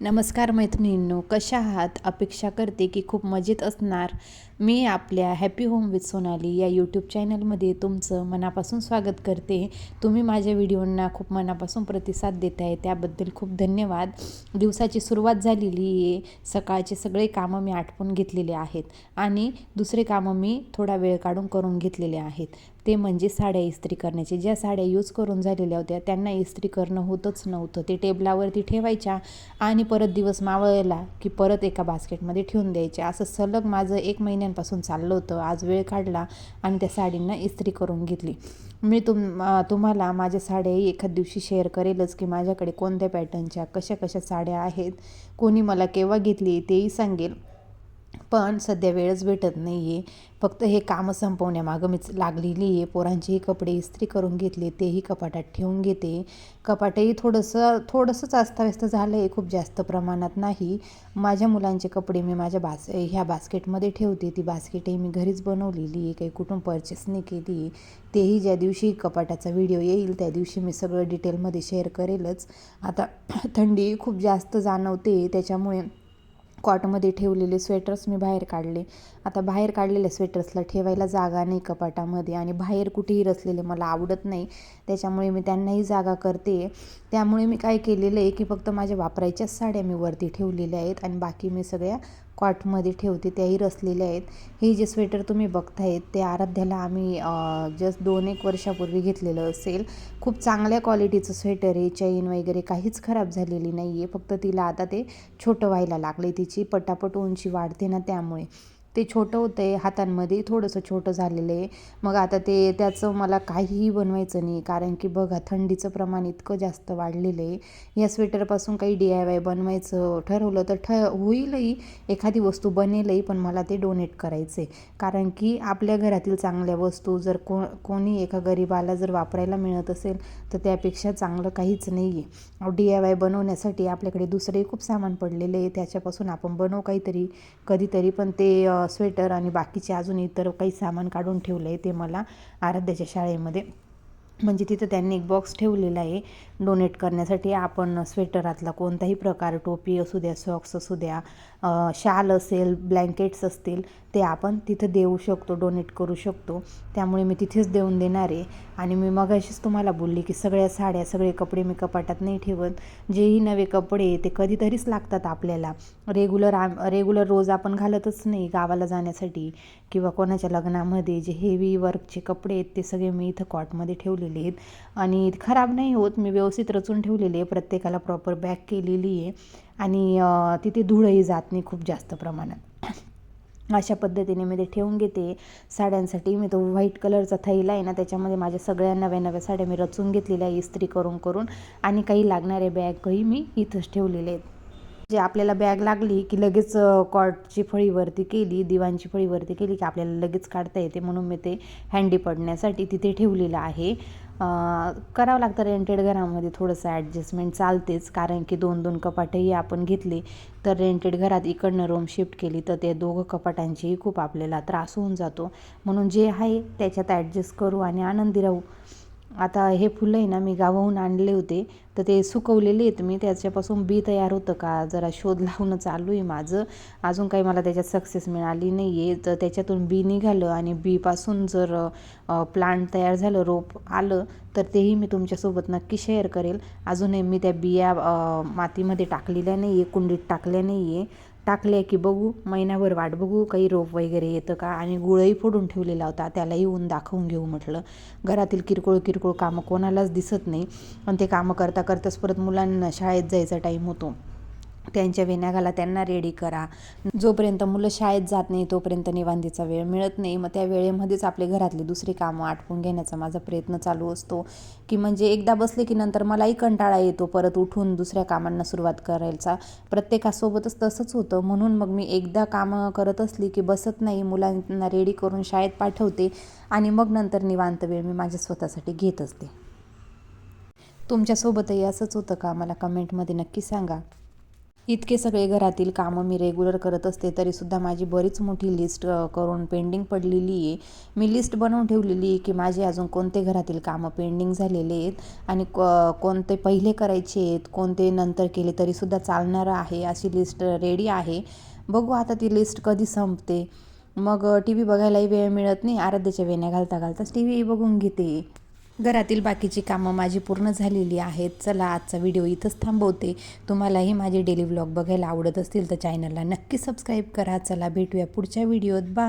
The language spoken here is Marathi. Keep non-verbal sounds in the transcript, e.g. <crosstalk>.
नमस्कार मैत्रिणींनो कशा आहात? अपेक्षा करते की खूप मजेत असणार. मी आपल्या हॅपी होम विथ सोनाली या यूट्यूब चॅनलमध्ये तुमचं मनापासून स्वागत करते. तुम्ही माझ्या व्हिडिओंना खूप मनापासून प्रतिसाद देत आहे त्याबद्दल खूप धन्यवाद. दिवसाची सुरुवात झालेली आहे. सकाळचे सगळे कामं मी आटपून घेतलेले आहेत आणि दुसरे कामं मी थोडा वेळ काढून करून घेतलेले आहेत. ते म्हणजे साड्या इस्त्री करण्याचे. ज्या साड्या यूज करून झालेल्या होत्या त्यांना इस्त्री करणं होतच नव्हतं. ते टेबलावरती ठेवायच्या आणि परत दिवस मावळला की परत एका बास्केटमध्ये ठेवून द्यायच्या असं सलग माझं एक महिन्यांपासून चाललं होतं. आज वेळ काढला आणि त्या साडींना इस्त्री करून घेतली. मी तुम तुम्हाला माझ्या साड्याही एखाद दिवशी शेअर करेलच की माझ्याकडे कोणत्या पॅटर्नच्या कशा कशा साड्या आहेत कोणी मला केव्हा घेतली तेही सांगेल. पण सध्या वेळच भेटत नाही आहे फक्त हे कामं संपवण्यामागं मीच लागलेली आहे. पोरांचेही कपडे इस्त्री करून घेतले तेही कपाटात ठेवून घेते. कपाटही थोडंसं थोडंसंच अस्ताव्यस्त झालं आहे खूप जास्त प्रमाणात नाही. माझ्या मुलांचे कपडे मी माझ्या बास ह्या बास्केटमध्ये ठेवते. ती बास्केटही मी घरीच बनवलेली आहे. काही कुठून परचेस नाही केली तेही ज्या दिवशी कपाटाचा व्हिडिओ येईल त्या दिवशी मी सगळं डिटेलमध्ये शेअर करेलच. आता <clears throat> थंडी खूप जास्त जाणवते. त्याच्यामुळे कॉटमध्ये ठेवलेले स्वेटर्स मी बाहेर काढले. आता बाहेर काढलेल्या स्वेटर्सला ठेवायला जागा नाही कपाटामध्ये आणि बाहेर कुठेही रचलेले मला आवडत नाही. त्याच्यामुळे मी त्यांनाही जागा करते. त्यामुळे मी काय केलेलं आहे की फक्त माझ्या वापरायच्याच साड्या मी वरती ठेवलेल्या आहेत आणि बाकी मी सगळ्या कॉटमध्ये ठेवते त्याही रचलेल्या आहेत. हे जे स्वेटर तुम्ही बघतायत ते आराध्याला आम्ही जस्ट दोन एक वर्षापूर्वी घेतलेलं असेल. खूप चांगल्या क्वालिटीचं स्वेटर आहे चैन वगैरे काहीच खराब झालेली नाही आहे फक्त तिला आता ते छोटं व्हायला लागलं आहे तिची पटापट उंची वाढते ना त्यामुळे. ते छोटं होतं आहे हातांमध्ये थोडंसं छोटं झालेलं आहे. मग आता ते त्याचं मला काहीही बनवायचं नाही कारण की बघा थंडीचं प्रमाण इतकं जास्त वाढलेलं आहे. या स्वेटरपासून काही डी आय वाय बनवायचं ठरवलं तर ठ होईलही. एखादी वस्तू बनेलही पण मला ते डोनेट करायचं आहे कारण की आपल्या घरातील चांगल्या वस्तू जर को कोणी एका गरीबाला जर वापरायला मिळत असेल तर त्यापेक्षा चांगलं काहीच नाही आहे डी आय वाय बनवण्यासाठी आपल्याकडे दुसरेही खूप सामान पडलेले आहे. त्याच्यापासून आपण बनवू काहीतरी कधीतरी. पण ते स्वेटर आणि बाकीचे अजून इतर काही सामान काढून ठेवलं आहे ते मला आराध्याच्या शाळेमध्ये. म्हणजे तिथं त्यांनी एक बॉक्स ठेवलेला आहे. डोनेट करण्यासाठी आपण स्वेटरातला कोणताही प्रकार टोपी असू द्या सॉक्स असू द्या शाल असेल ब्लँकेट्स असतील ते आपण तिथं देऊ शकतो डोनेट करू शकतो. त्यामुळे मी तिथेच देऊन देणार आहे. आणि मी मगाशीच तुम्हाला बोलली की सगळ्या साड्या सगळे कपडे मी कपाटात नाही ठेवत. जेही नवे कपडे ते कधीतरीच लागतात आपल्याला. रेग्युलर आम रेग्युलर रोज आपण घालतच नाही गावाला जाण्यासाठी किंवा कोणाच्या लग्नामध्ये जे हेवी वर्कचे कपडे आहेत ते सगळे मी इथं कॉटमध्ये ठेवले ठेवलेले आहेत. आणि खराब नाही होत मी व्यवस्थित रचून ठेवलेली आहे. प्रत्येकाला प्रॉपर बॅग केलेली आहे. आणि तिथे धूळही जात नाही खूप जास्त प्रमाणात. <clears throat> अशा पद्धतीने मी ते ठेवून घेते. साड्यांसाठी मी तो व्हाईट कलरचा थैला आहे ना त्याच्यामध्ये माझ्या सगळ्या नव्या नव्या साड्या मी रचून घेतलेल्या आहे इस्त्री करून करून आणि काही लागणारे बॅगही मी इथंच ठेवलेले आहेत. जे आपल्याला बॅग लागली की लगेच कॉटची फळीवरती केली दिवाणची फळीवरती केली की आपल्याला लगेच काढता येते म्हणून मी ते हँडी पडण्यासाठी तिथे ठेवलेलं आहे. करावं लागतं रेंटेड घरामध्ये थोडंसं ॲडजस्टमेंट चालतेच कारण की दोन दोन कपाटही आपण घेतले तर रेंटेड घरात इकडनं रूम शिफ्ट केली तर ते दोघं कपाटांचीही खूप आपल्याला त्रास होऊन जातो. म्हणून जे आहे त्याच्यात ॲडजस्ट करू आणि आनंदी राहू. आता हे फुलं आहे ना मी गावाहून आणले होते. तर ते सुकवलेले आहेत. मी त्याच्यापासून बी तयार होतं का? जरा शोध लावणं चालू आहे माझं. अजून काही मला त्याच्यात सक्सेस मिळाली नाही आहे तर त्याच्यातून बी निघालं आणि बीपासून जर प्लांट तयार झालं रोप आलं तर तेही मी तुमच्यासोबत नक्की शेअर करेल. अजूनही मी त्या बिया मातीमध्ये टाकलेल्या नाही आहे कुंडीत टाकल्या नाही आहे टाकले की बघू महिनाभर वाट बघू काही रोप वगैरे येतं का? आणि गुळही फोडून ठेवलेला होता त्यालाही ऊन दाखवून घेऊ म्हटलं. घरातील किरकोळ किरकोळ कामं कोणालाच दिसत नाही. पण ते कामं करता करताच परत मुलांना शाळेत जायचा टाईम होतो. त्यांच्या विनागाला त्यांना रेडी करा. जोपर्यंत मुलं शाळेत जात नाही तोपर्यंत निवांतीचा वेळ मिळत नाही. मग त्या वेळेमध्येच आपले घरातली दुसरी कामं आटपून घेण्याचा माझा प्रयत्न चालू असतो. की म्हणजे एकदा बसले की नंतर मलाही कंटाळा येतो परत उठून दुसऱ्या कामांना सुरुवात करायचा. प्रत्येकासोबतच तसंच होतं. म्हणून मग मी एकदा कामं करत असली की बसत नाही मुलांना रेडी करून शाळेत पाठवते आणि मग नंतर निवांत वेळ मी माझ्या स्वतःसाठी घेत असते. तुमच्यासोबतही असंच होतं का? मला कमेंटमध्ये नक्की सांगा. इतके सगळे घरातील कामं मी रेग्युलर करत असते तरीसुद्धा माझी बरीच मोठी लिस्ट करून पेंडिंग पडलेली आहे. मी लिस्ट बनवून ठेवलेली आहे की माझे अजून कोणते घरातील कामं पेंडिंग झालेले आहेत आणि क कोणते पहिले करायचे आहेत कोणते नंतर केले तरीसुद्धा चालणारं आहे अशी लिस्ट रेडी आहे. बघू आता ती लिस्ट कधी संपते. मग टी व्ही बघायलाही वेळ मिळत नाही. आराध्याच्या वेण्या घालता घालताच टी व्ही बघून घेते. घरातील बाकीची कामं माझी पूर्ण झालेली आहेत. चला आजचा व्हिडिओ इथंच थांबवते. तुम्हालाही माझे डेली व्लॉग बघायला आवडत असतील तर चॅनलला नक्की सबस्क्राईब करा. चला भेटूया पुढच्या व्हिडिओत. बा